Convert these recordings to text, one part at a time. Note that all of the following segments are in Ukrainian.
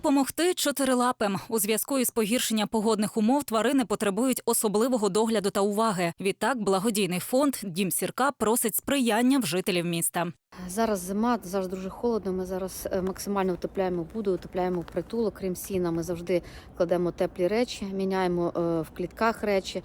допомогти чотирилапим у зв'язку із погіршенням погодних умов тварини потребують особливого догляду та уваги. Відтак, благодійний фонд Дім сірка просить сприяння в жителів міста. Зараз зима, зараз дуже холодно. Ми зараз е, максимально утепляємо буду, утепляємо притулок, крім сіна. Ми завжди кладемо теплі речі, міняємо е, в клітках речі.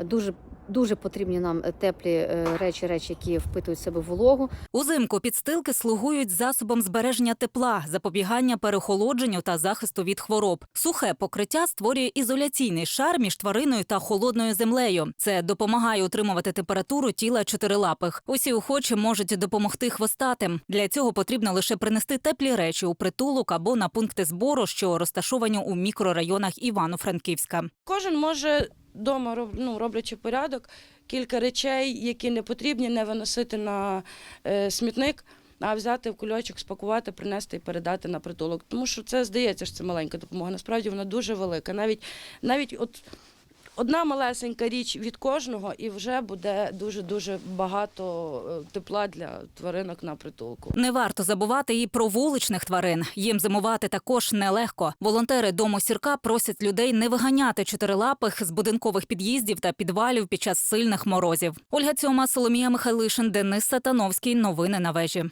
Дуже дуже потрібні нам е, теплі е, речі, речі, які впитують в себе вологу. Узимку підстилки слугують засобом збереження тепла, запобігання перехолодженню та захисту від хвороб. Сухе покриття створює ізоляційний шар між твариною та холодною землею. Це допомагає утримувати температуру тіла чотирилапих. Усі охочі можуть допомогти хвостатим. Для цього потрібно лише принести теплі речі у притулок або на пункти збору, що розташовані у мікрорайонах Івано-Франківська. Кожен може вдома, ну, роблячи порядок, кілька речей, які не потрібні, не виносити на е, смітник, а взяти в кульочок, спакувати, принести і передати на притулок. Тому що це здається, що це маленька допомога. Насправді вона дуже велика. Навіть навіть от одна малесенька річ від кожного, і вже буде дуже дуже багато е, тепла для тваринок на притулку. Не варто забувати і про вуличних тварин. Їм зимувати також нелегко. Волонтери дому сірка просять людей не виганяти чотирилапих з будинкових під'їздів та підвалів під час сильних морозів. Ольга Цьома, Соломія Михайлишин, Денис Сатановський. Новини на вежі.